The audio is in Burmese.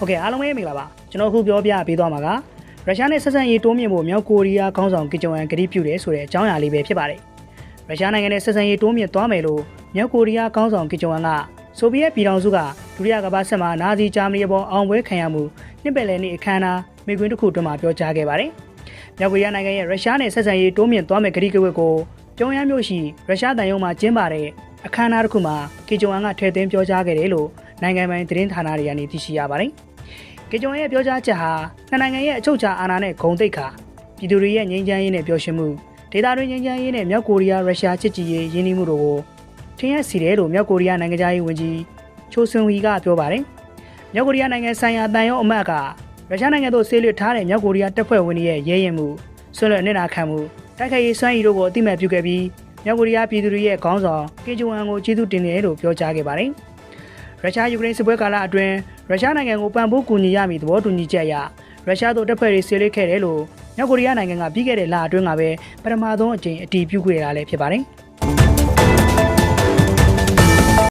ဟုတ်ကဲ့အားလုံးပဲမင်္ဂလာပါကျွန်တော်အခုပြောပြပေးသွားမှာကရုရှားနဲ့ဆက်ဆံရေးတိုးမြင့်ဖို့မြောက်ကိုရီးယားခေါင်းဆောင်ကင်ဂျုံအန်ကတိပြုတယ်ဆိုတဲ့အကြောင်းအရာလေးပဲဖြစ်ပါတယ်ရုရှားနိုင်ငံနဲ့ဆက်ဆံရေးတိုးမြင့်သွားမယ်လို့မြောက်ကိုရီးယားခေါင်းဆောင်ကင်ဂျုံအန်ကဆိုဗီယက်ပြည်ထောင်စုကဒုတိယကမ္ဘာစစ်မှာနာဇီဂျာမနီဘောအောင်ပွဲခံရမှုနှစ်ပယ်လည်နေ့အခမ်းအနားမိကွင်းတစ်ခုတွင်မှာပြောကြားခဲ့ပါတယ်မြောက်ကိုရီးယားနိုင်ငံရဲ့ရုရှားနဲ့ဆက်ဆံရေးတိုးမြင့်သွားမယ်ကတိကဝတ်ကိုပြုံးရမ်းမြို့ရှိရုရှားတန်ယုံမှာကျင်းပတဲ့အခမ်းအနားတစ်ခုမှာကင်ဂျုံအန်ကထည့်သွင်းပြောကြားခဲ့တယ်လို့နိုင်ငံပိုင်သတင်းဌာနတွေကနေသိရှိရပါတယ်။ ကေဂျုံရဲ့ပြောကြားချက်ဟာနှစ်နိုင်ငံရဲ့အချုပ်အခြာအာဏာနဲ့ဂုဏ်သိက္ခာပြည်သူတွေရဲ့ငြိမ်းချမ်းရေးနဲ့ပျော်ရွှင်မှုဒေသတွင်းငြိမ်းချမ်းရေးနဲ့မြောက်ကိုရီးယားရုရှားချစ်ကြည်ရေးရင်းနှီးမှုတို့ကိုထင်ရစီတယ်လို့မြောက်ကိုရီးယားနိုင်ငံသားရေးဝန်ကြီးချိုဆွန်ဝီကပြောပါတယ်။မြောက်ကိုရီးယားနိုင်ငံဆိုင်ရာတန်ရုံးအမတ်ကရုရှားနိုင်ငံသို့ဆေးလွတ်ထားတဲ့မြောက်ကိုရီးယားတပ်ဖွဲ့ဝင်တွေရဲ့ရဲရင်မှုဆွလွတ်နေနာခံမှုတိုက်ခိုက်ရေးစွမ်းရည်တို့ကိုအတိအမှတ်ပြုခဲ့ပြီးမြောက်ကိုရီးယားပြည်သူတွေရဲ့ခေါင်းဆောင်ကေဂျုံအန်ကိုကျေးဇူးတင်တယ်လို့ပြောကြားခဲ့ပါတယ်။ ရုရှားယူကရိန်းစစ်ပွဲကာလအတွင်းရုရှားနိုင်ငံကိုပံ့ပိုးကူညီရမည့်သဘောတူညီချက်အရရုရှားတို့တပ်ဖွဲ့တွေဆေးလိပ်ခဲ့တယ်လို့မြောက်ကိုရီးယားနိုင်ငံကပြီးခဲ့တဲ့လအတွင်းကပဲပထမဆုံးအကြိမ်အတည်ပြုခဲ့တာလည်းဖြစ်ပါတယ်။